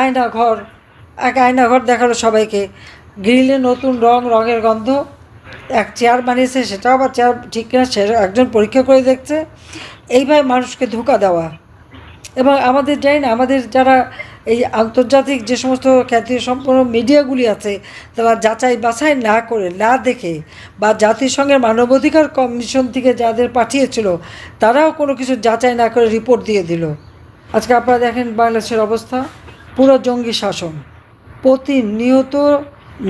আয়না ঘর এক আয়না ঘর দেখাল সবাইকে। গ্রিলে নতুন রং, রঙের গন্ধ। এক চেয়ার বানিয়েছে, সেটাও আবার চেয়ার ঠিক কিনা সে একজন পরীক্ষা করে দেখছে। এইভাবে মানুষকে ধোকা দেওয়া। এবং আমাদের জানি না, আমাদের যারা এই আন্তর্জাতিক যে সমস্ত খ্যাতি সম্পন্ন মিডিয়াগুলি আছে, তারা যাচাই বাছাই না করে, না দেখে, বা জাতিসংঘের মানবাধিকার কমিশন থেকে যাদের পাঠিয়েছিল, তারাও কোনো কিছু যাচাই না করে রিপোর্ট দিয়ে দিল। আজকে আপনারা দেখেন বাংলাদেশের অবস্থা। পুরো জঙ্গি শাসন। প্রতিনিয়ত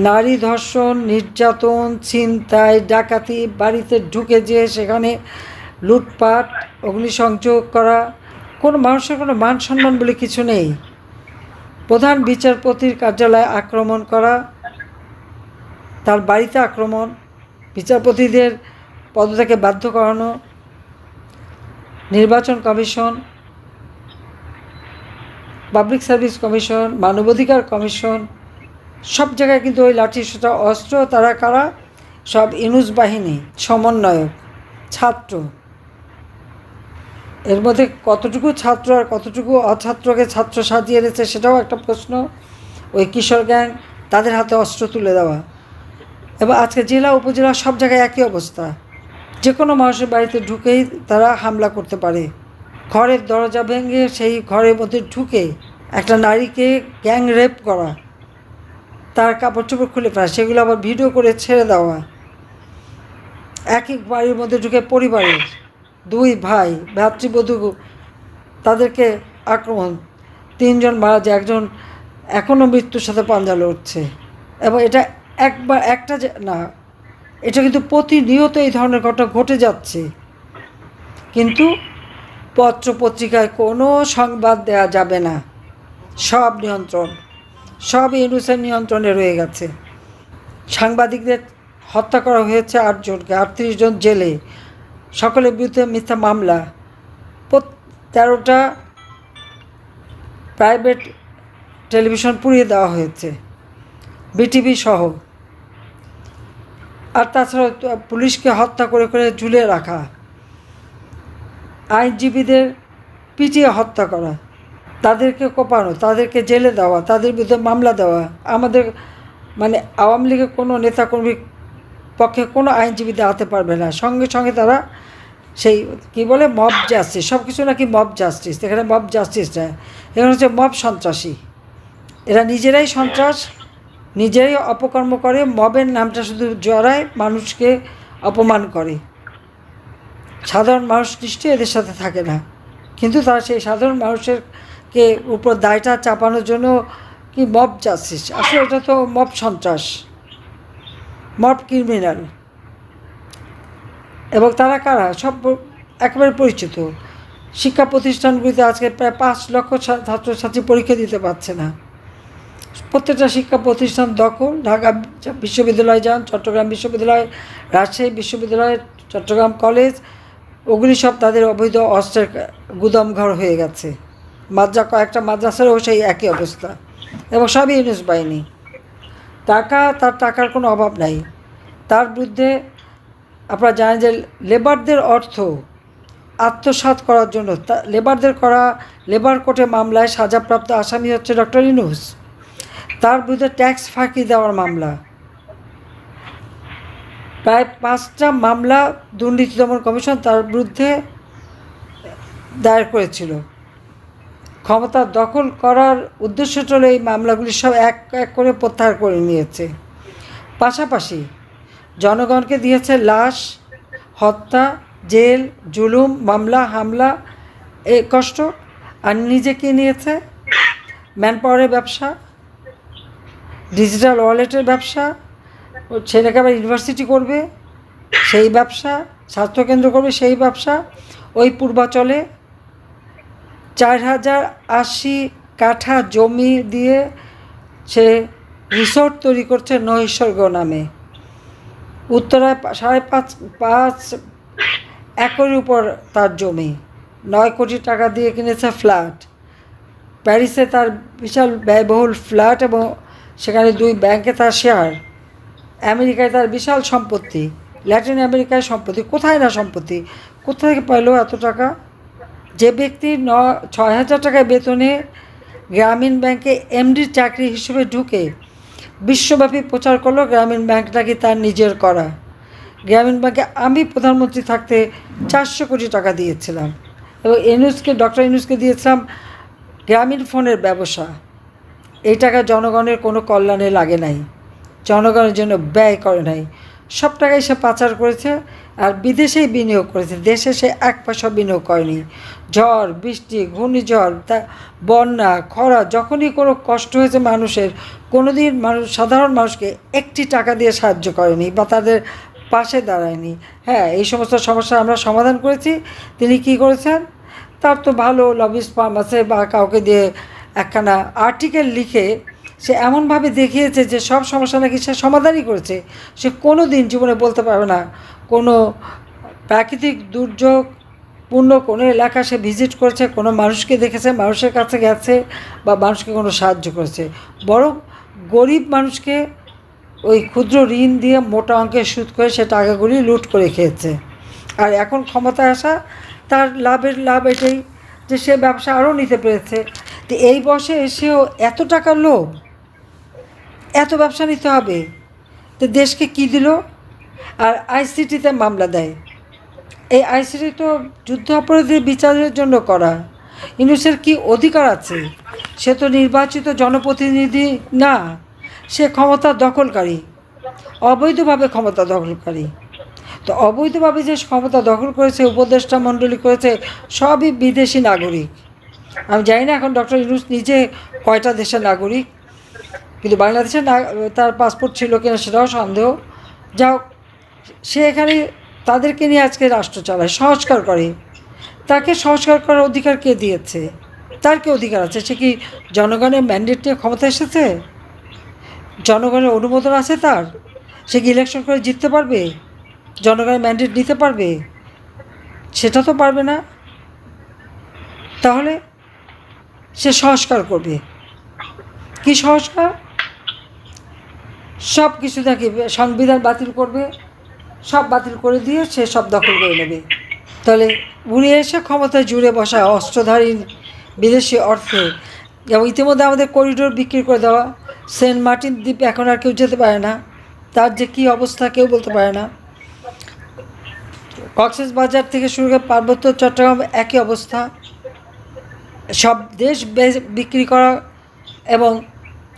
নারী ধর্ষণ, নির্যাতন, ছিনতাই, ডাকাতি, বাড়িতে ঢুকে যেয়ে সেখানে লুটপাট, অগ্নিসংযোগ করা, কোনো মানুষের কোনো মান সম্মান বলে কিছু নেই। প্রধান বিচারপতির কার্যালয়ে আক্রমণ করা, তার বাড়িতে আক্রমণ, বিচারপতিদের পদত্যাগে বাধ্য করানো, নির্বাচন কমিশন পাবলিক সার্ভিস কমিশন, মানবাধিকার কমিশন, সব জায়গায় কিন্তু ওই লাঠি সোটা অস্ত্র, তারা কারা? সব ইনুজ বাহিনী, সমন্বয়ক, ছাত্র। এর মধ্যে কতটুকু ছাত্র আর কতটুকু অছাত্রকে ছাত্র সাজিয়ে এনেছে সেটাও একটা প্রশ্ন। ওই কিশোর গ্যাং, তাদের হাতে অস্ত্র তুলে দেওয়া। এবং আজকে জেলা, উপজেলা সব জায়গায় একই অবস্থা। যে কোনো মানুষের বাড়িতে ঢুকেই তারা হামলা করতে পারে। ঘরের দরজা ভেঙে সেই ঘরের মধ্যে ঢুকে একটা নারীকে গ্যাং রেপ করা। তার কাপড় চোপড় খুলে ফেলা, সেগুলো আবার ভিডিও করে ছেড়ে দেওয়া। এক এক বাড়ির মধ্যে ঢুকে পরিবারের দুই ভাই ভ্রাতৃবধূ তাদেরকে আক্রমণ। তিনজন মারা যায়, একজন এখনও মৃত্যুর সাথে পাঞ্জা লড়ছে। এবং এটা একবার একটা না, এটা কিন্তু প্রতিনিয়ত এই ধরনের ঘটনা ঘটে যাচ্ছে। কিন্তু পত্র পত্রিকায় কোনো সংবাদ দেওয়া যাবে না। সব নিয়ন্ত্রণ, সব ইউনুসের নিয়ন্ত্রণে রয়ে গেছে। সাংবাদিকদের হত্যা করা হয়েছে আটজনকে আটত্রিশ জন জেলে। সকলের বিরুদ্ধে মিথ্যা মামলা। তেরোটা প্রাইভেট টেলিভিশন পুড়িয়ে দেওয়া হয়েছে, বিটিভি সহ। আর তাছাড়া পুলিশকে হত্যা করে করে ঝুলিয়ে রাখা। আইনজীবীদের পিটিয়ে হত্যা করা, তাদেরকে কোপানো, তাদেরকে জেলে দেওয়া, তাদের বিরুদ্ধে মামলা দেওয়া। আমাদের মানে আওয়ামী লীগের কোনো নেতাকর্মীর পক্ষে কোনো আইনজীবী দাঁড়াতে পারবে না। সঙ্গে সঙ্গে তারা সেই, কি বলে, মব জাস্টিস সব কিছু নাকি মব জাস্টিস, এখানে মব জাস্টিস না, এখানে হচ্ছে মব সন্ত্রাসী। এরা নিজেরাই সন্ত্রাস, নিজেরাই অপকর্ম করে, মবের নামটা শুধু জড়ায়, মানুষকে অপমান করে। সাধারণ মানুষ নিশ্চয়ই এদের সাথে থাকে না। কিন্তু তারা সেই সাধারণ মানুষের কে উপর দায়টা চাপানোর জন্য কি মব জাস্টিস? আসলে এটা তো মব সন্ত্রাস, মব ক্রিমিনাল। এবং তারা কারা? সব একেবারে পরিচিত। শিক্ষা প্রতিষ্ঠানগুলিতে আজকে প্রায় পাঁচ লক্ষ ছাত্রছাত্রী পরীক্ষা দিতে পারছে না। প্রত্যেকটা শিক্ষা প্রতিষ্ঠান দখল। ঢাকা বিশ্ববিদ্যালয় যান, চট্টগ্রাম বিশ্ববিদ্যালয়, রাজশাহী বিশ্ববিদ্যালয়, চট্টগ্রাম কলেজ ওগুলি সব তাদের অবৈধ অস্ত্রের গুদাম ঘর হয়ে গেছে। মাদ্রা, কয়েকটা মাদ্রাসারও সেই একই অবস্থা এবং সবই ইউনিস বাহিনী। টাকা, তার টাকার কোনো অভাব নাই। তার বিরুদ্ধে আপনারা জানেন যে লেবারদের অর্থ আত্মসাৎ করার জন্য লেবারদের করা লেবার কোর্টে মামলায় সাজাপ্রাপ্ত আসামি হচ্ছে ডক্টর ইনুস তার বিরুদ্ধে ট্যাক্স ফাঁকি দেওয়ার মামলা। প্রায় পাঁচটা মামলা দুর্নীতি দমন কমিশন তার বিরুদ্ধে দায়ের করেছিল। ক্ষমতা দখল করার উদ্দেশ্য চলে এই মামলাগুলি সব এক এক করে প্রত্যাহার করে নিয়েছে। পাশাপাশি জনগণকে দিয়েছে লাশ, হত্যা, জেল, জুলুম, মামলা, হামলা, এ কষ্ট, আর নিজেকে নিয়েছে ম্যান পাওয়ারের ব্যবসা, ডিজিটাল ওয়ালেটের ব্যবসা ছেলেকে আবার ইউনিভার্সিটি করবে, সেই ব্যবসা স্বাস্থ্যকেন্দ্র করবে, সেই ব্যবসা, ওই পূর্বাচলে চার হাজার আশি কাঠা জমি দিয়ে সে রিসোর্ট তৈরি করছে নৈসর্গ নামে। উত্তরায় সাড়ে পাঁচ পাঁচ একরের উপর তার জমি। নয় কোটি টাকা দিয়ে কিনেছে ফ্ল্যাট। প্যারিসে তার বিশাল ব্যয়বহুল ফ্ল্যাট এবং সেখানে দুই ব্যাংকে তার শেয়ার আমেরিকায় তার বিশাল সম্পত্তি, ল্যাটিন আমেরিকায় সম্পত্তি, কোথায় না সম্পত্তি? কোথা থেকে পেল এত টাকা? যে ব্যক্তি ন, ছয় হাজার টাকায় বেতনে গ্রামীণ ব্যাংকে এমডির চাকরি হিসেবে ঢুকে বিশ্বব্যাপী প্রচার করল গ্রামীণ ব্যাংকটাকে তার নিজের করা। গ্রামীণ ব্যাংকে আমি প্রধানমন্ত্রী থাকতে চারশো কোটি টাকা দিয়েছিলাম এবং ইনুসকে ডক্টর ইনুসকে দিয়েছিলাম গ্রামীণ ফোনের ব্যবসা। এই টাকা জনগণের কোনো কল্যাণে লাগে নাই। জনগণের জন্য ব্যয় করে নাই। সব টাকাই সে পাচার করেছে আর বিদেশেই বিনিয়োগ করেছে। দেশে সে এক পয়সা বিনিয়োগ করেনি। ঝড়, বৃষ্টি, ঘূর্ণিঝড়, তা বন্যা, খরা, যখনই কোনো কষ্ট হয়েছে মানুষের কোনো দিন মানুষ সাধারণ মানুষকে একটি টাকা দিয়ে সাহায্য করেনি বা তাদের পাশে দাঁড়ায়নি। হ্যাঁ এই সমস্ত সমস্যা আমরা সমাধান করেছি। তিনি কি করেছেন? তার তো ভালো লবিস ফার্ম আছে বা কাউকে দিয়ে একখানা আর্টিকেল লিখে সে এমনভাবে দেখিয়েছে যে সব সমস্যা নাকি সে সমাধানই করেছে। সে কোনো দিন জীবনে বলতে পারবে না। কোনো প্রাকৃতিক দুর্যোগ পূর্ণ কোনো এলাকা সে ভিজিট করেছে, কোনো মানুষকে দেখেছে, মানুষের কাছে গেছে বা মানুষকে কোনো সাহায্য করেছে। বরং গরিব মানুষকে ওই ক্ষুদ্র ঋণ দিয়ে মোটা অঙ্কের সুদ করে সে টাকাগুলি লুট করে খেয়েছে। আর এখন ক্ষমতায় আসা তার লাভের লাভ এটাই যে সে ব্যবসা আরও নিতে পেরেছে। তো এই বয়সে এসেও এত টাকার লোভ? এত ব্যবসা নিতে হবে? তো দেশকে কি দিল? আর আইসিটিতে মামলা দেয়। এই আইসিটি তো যুদ্ধ অপরাধীর বিচারের জন্য করা। ইউনুসের কি অধিকার আছে? সে তো নির্বাচিত জনপ্রতিনিধি না, সে ক্ষমতা দখলকারী, অবৈধভাবে ক্ষমতা দখলকারী। তো অবৈধভাবে যে ক্ষমতা দখল করেছে, উপদেষ্টা মণ্ডলী করেছে, সবই বিদেশি নাগরিক। আমি জানি না এখন ডক্টর ইউনুস নিজে কয়টা দেশের নাগরিক। কিন্তু বাংলাদেশের না, তার পাসপোর্ট ছিল কিনা সেটাও সন্দেহ। যাও সে এখানে তাদেরকে নিয়ে আজকে রাষ্ট্র চালায়, সংস্কার করে। তাকে সংস্কার করার অধিকার কে দিয়েছে? তার কি অধিকার আছে? সে কি জনগণের ম্যান্ডেট নিয়ে ক্ষমতা এসেছে? জনগণের অনুমোদন আছে তার? সে কি ইলেকশন করে জিততে পারবে? জনগণের ম্যান্ডেট নিতে পারবে? সেটা তো পারবে না। তাহলে সে সংস্কার করবে। কি সংস্কার? সব কিছু দেখে, সংবিধান বাতিল করবে, সব বাতিল করে দিয়ে সে সব দখল করে নেবে। তাহলে উড়ে এসে ক্ষমতায় জুড়ে বসা অস্ত্রধারী বিদেশি অর্থে এবং ইতিমধ্যে আমাদের করিডোর বিক্রি করে দেওয়া সেন্ট মার্টিন দ্বীপ এখন আর কেউ যেতে পারে না। তার যে কী অবস্থা কেউ বলতে পারে না। কক্সেস বাজার থেকে শুরু করে পার্বত্য চট্টগ্রাম একই অবস্থা। সব দেশ বিক্রি করা এবং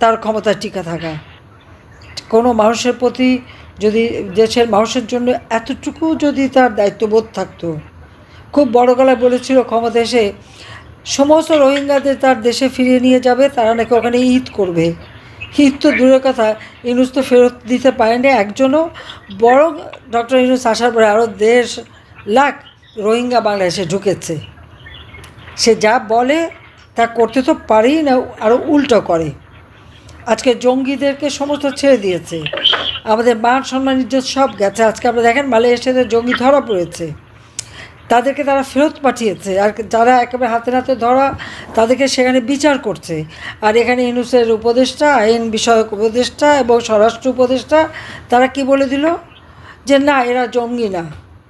তার ক্ষমতা টিকা থাকা। কোনো মানুষের প্রতি যদি দেশের মানুষের জন্য এতটুকু যদি তার দায়িত্ববোধ থাকতো। খুব বড় গলায় বলেছিল ক্ষমতা এসে সমস্ত রোহিঙ্গাদের তার দেশে ফিরিয়ে নিয়ে যাবে, তারা নাকি ওখানে ঈদ করবে। ঈদ তো দূরের কথা, ইনুস তো ফেরত দিতে পারেনি একজনও। বরং ডক্টর ইনুস আসার পরে আরও দেড় লাখ রোহিঙ্গা বাংলাদেশে ঢুকেছে। সে যা বলে তা করতে তো পারেই না আরও উল্টো করে। আজকে জঙ্গিদেরকে সমস্ত ছেড়ে দিয়েছে। আমাদের মান সম্মান ইজ্জত সব গেছে। আজকে আপনারা দেখেন মালয়েশিয়াতে জঙ্গি ধরা পড়েছে। তাদেরকে তারা ফেরত পাঠিয়েছে। আর যারা একেবারে হাতে হাতে ধরা, তাদেরকে সেখানে বিচার করছে। আর এখানে ইনুসের উপদেষ্টা, আইন বিষয়ক উপদেষ্টা এবং স্বরাষ্ট্র উপদেষ্টা, তারা কি বলে দিল? যে না, এরা জঙ্গি না।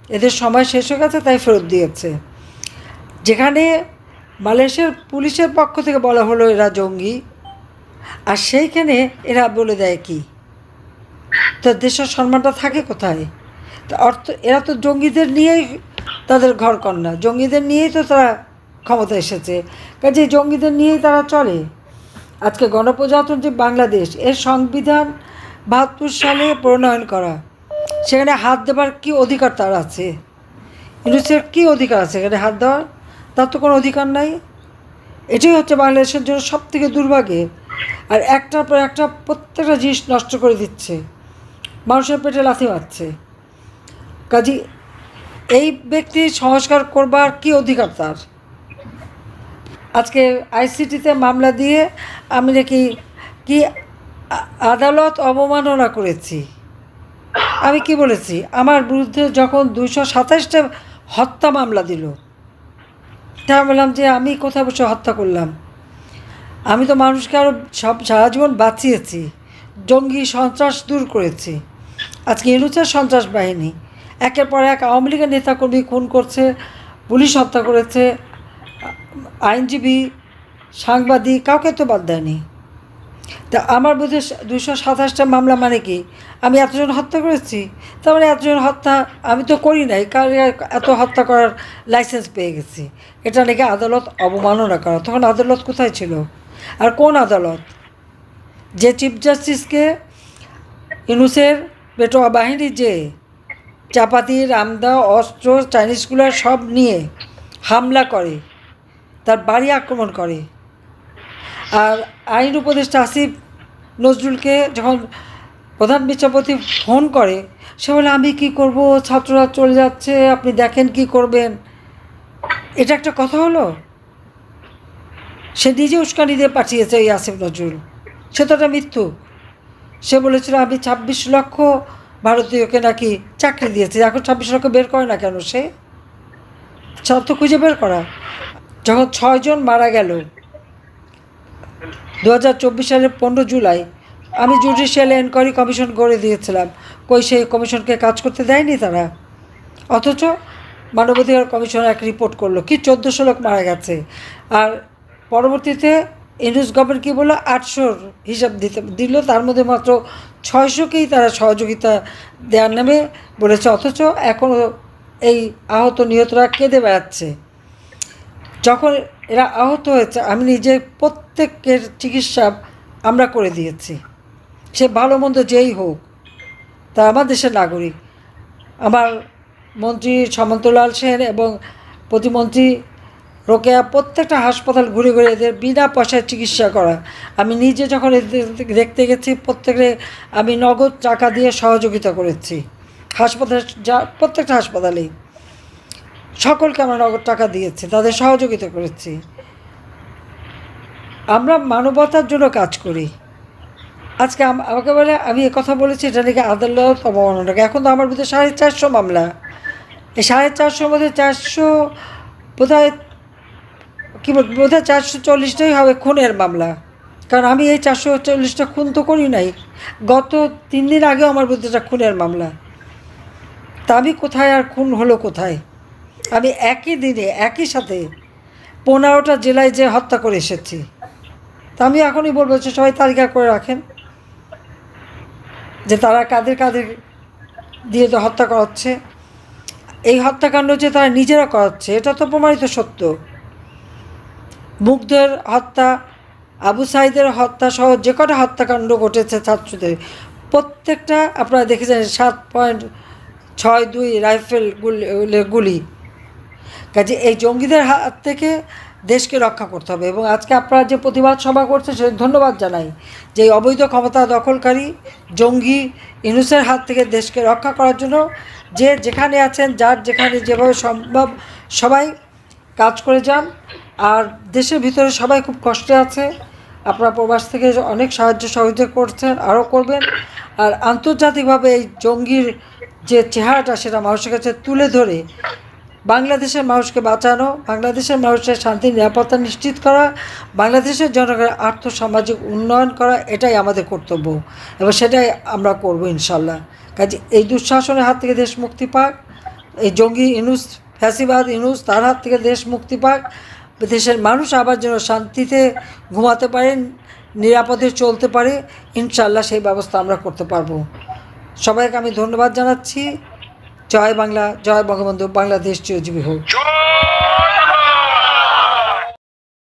এদের সময় শেষ হয়ে গেছে, তাই ফেরত দিয়েছে। যেখানে মালয়েশিয়ার পুলিশের পক্ষ থেকে বলা হলো, এরা জঙ্গি। আর সেইখানে এরা বলে দেয় কি? তো দেশের সম্মানটা থাকে কোথায়? তা অর্থ, এরা তো জঙ্গিদের নিয়েই তাদের ঘর কন্যা। জঙ্গিদের নিয়েই তো তারা ক্ষমতা এসেছে। কাজে জঙ্গিদের নিয়েই তারা চলে। আজকে গণপ্রজাতন্ত্রী বাংলাদেশ, এর সংবিধান বাহাত্তর সালে প্রণয়ন করা। সেখানে হাত দেবার কি অধিকার তার আছে? ইউনিসেফ কী অধিকার আছে এখানে হাত দেওয়ার? তার তো কোনো অধিকার নাই। এটাই হচ্ছে বাংলাদেশের জন্য সব থেকে দুর্ভাগ্যের। আর একটার পর একটা প্রত্যেকটা জিনিস নষ্ট করে দিচ্ছে। মানুষের পেটে লাথি মারছে। কাজী, এই ব্যক্তি সংস্কার করবার কি অধিকার তার? আজকে আইসিটিতে মামলা দিয়ে আমি নাকি কি আদালত অবমাননা করেছি? আমি কি বলেছি? আমার বিরুদ্ধে যখন দুইশো সাতাশটা হত্যা মামলা দিল, তা বললাম যে আমি কোথায় বসে হত্যা করলাম? আমি তো মানুষকে আরও সব সারা জীবন বাঁচিয়েছি। জঙ্গি সন্ত্রাস দূর করেছি। আজকে ইনুচের সন্ত্রাস বাহিনী। একের পর এক আওয়ামী লীগের নেতাকর্মী খুন করছে, পুলিশ হত্যা করেছে, আইনজীবী, সাংবাদিক, কাউকে তো বাদ দেয়নি। তা আমার বোধে দুশো সাতাশটা মামলা মানে কি? আমি এতজন হত্যা করেছি? তার মানে এতজন হত্যা আমি তো করি নাই কারণ এত হত্যা করার লাইসেন্স পেয়ে গেছি? এটা নাকি আদালত অবমাননা করা। তখন আদালত কোথায় ছিল? আর কোন আদালত? যে চিফ জাস্টিসকে ইনুসের পেটোয়া বাহিনী যে চাপাতি রামদা অস্ত্র চাইনিজগুলো সব নিয়ে হামলা করে, তার বাড়ি আক্রমণ করে। আর আইন উপদেষ্টা আসিফ নজরুলকে যখন প্রধান বিচারপতি ফোন করে, সে বলে, আমি কি করব? ছাত্ররা চলে যাচ্ছে, আপনি দেখেন কি করবেন। এটা একটা কথা হলো? সে নিজে উস্কানি দিয়ে পাঠিয়েছে এই আসিফ নজরুল। সে তো একটা মৃত্যু। সে বলেছিল, আমি ছাব্বিশ লক্ষ ভারতীয়কে নাকি চাকরি দিয়েছে, এখন ছাব্বিশ লক্ষ বের করে না কেন সে? ছাত্র খুঁজে বের করা। যখন ছয়জন মারা গেল দু হাজার চব্বিশ সালের পনেরো জুলাই, আমি জুডিশিয়াল এনকোয়ারি কমিশন করে দিয়েছিলাম। কই সেই কমিশনকে কাজ করতে দেয়নি তারা? অথচ মানবাধিকার কমিশন এক রিপোর্ট করল, কি চোদ্দোশো লোক মারা গেছে। আর পরবর্তীতে ইন্ডুস গভর্নমেন্ট কী বলল? আটশোর হিসাব দিতে দিল। তার মধ্যে মাত্র ছয়শোকেই তারা সহযোগিতা দেওয়ার নামে বলেছে। অথচ এখনও এই আহত নিহতরা কেঁদে বেড়াচ্ছে। যখন এরা আহত হয়েছে, আমি নিজে প্রত্যেকের চিকিৎসা আমরা করে দিয়েছি। সে ভালো মন্দ যেই হোক, তা আমার দেশের নাগরিক। আমার মন্ত্রী সামন্তলাল সেন এবং প্রতিমন্ত্রী রোকেয়া প্রত্যেকটা হাসপাতাল ঘুরে ঘুরে এদের বিনা পয়সায় চিকিৎসা করা। আমি নিজে যখন এদের দেখতে গেছি প্রত্যেকে আমি নগদ টাকা দিয়ে সহযোগিতা করেছি। হাসপাতাল যা, প্রত্যেকটা হাসপাতালেই। সকলকে আমরা নগদ টাকা দিয়েছি, তাদের সহযোগিতা করেছি। আমরা মানবতার জন্য কাজ করি। আজকে আম- আমাকে বলে, আমি এ কথা বলেছি, এটা নাকি আদালত অবমাননা এখন তো আমার ভিতরে সাড়ে চারশো মামলা। এই সাড়ে চারশোর মধ্যে চারশো বোধহয় কী বল বোধহয় চারশো চল্লিশটাই হবে খুনের মামলা। কারণ আমি এই চারশো চল্লিশটা খুন তো করি নাই। গত তিন দিন আগেও আমার বিরুদ্ধে খুনের মামলা। তা আমি কোথায় আর খুন হলো কোথায়? আমি একই দিনে, একই সাথে পনেরোটা জেলায় যে হত্যা করে এসেছি। তা আমি এখনই বলব যে সবাই তালিকা করে রাখেন। যে তারা কাদের কাদের দিয়ে তো হত্যা করাচ্ছে এই হত্যাকাণ্ড যে তারা নিজেরা করাচ্ছে, এটা তো প্রমাণিত সত্য। মুগ্ধের হত্যা, আবু সাইদের হত্যা সহ যে কটা হত্যাকাণ্ড ঘটেছে ছাত্রদের, প্রত্যেকটা আপনারা দেখেছেন সাত পয়েন্ট ছয় দুই রাইফেল গুলি গুলি কাজে এই জঙ্গিদের হাত থেকে দেশকে রক্ষা করতে হবে এবং আজকে আপনারা যে প্রতিবাদ সভা করছে সে ধন্যবাদ জানাই যে এই অবৈধ ক্ষমতা দখলকারী জঙ্গি ইনুসের হাত থেকে দেশকে রক্ষা করার জন্য যে যেখানে আছেন, যার যেখানে যেভাবে সম্ভব সবাই কাজ করে যান। আর দেশের ভিতরে সবাই খুব কষ্টে আছে। আপনারা প্রবাস থেকে অনেক সাহায্য সহযোগিতা করছেন, আরও করবেন। আর আন্তর্জাতিকভাবে এই জঙ্গির যে চেহারাটা, সেটা মানুষের কাছে তুলে ধরে, বাংলাদেশের মানুষকে বাঁচানো, বাংলাদেশের মানুষের শান্তি, নিরাপত্তা নিশ্চিত করা, বাংলাদেশের জনগণের আর্থসামাজিক উন্নয়ন করা, এটাই আমাদের কর্তব্য। এবং সেটাই আমরা করব ইনশাল্লাহ কাজে এই দুঃশাসনের হাত থেকে দেশ মুক্তি পাক, এই জঙ্গি ইনুস, ফ্যাসিবাদ ইনুস, তার হাত থেকে দেশ মুক্তি পাক। দেশের মানুষ আবার যেন শান্তিতে ঘুমাতে পারে, নিরাপদে চলতে পারে ইনশাল্লাহ সেই ব্যবস্থা আমরা করতে পারব। সবাইকে আমি ধন্যবাদ জানাচ্ছি। জয় বাংলা, জয় বঙ্গবন্ধু, বাংলাদেশ চিরজীবী হোক।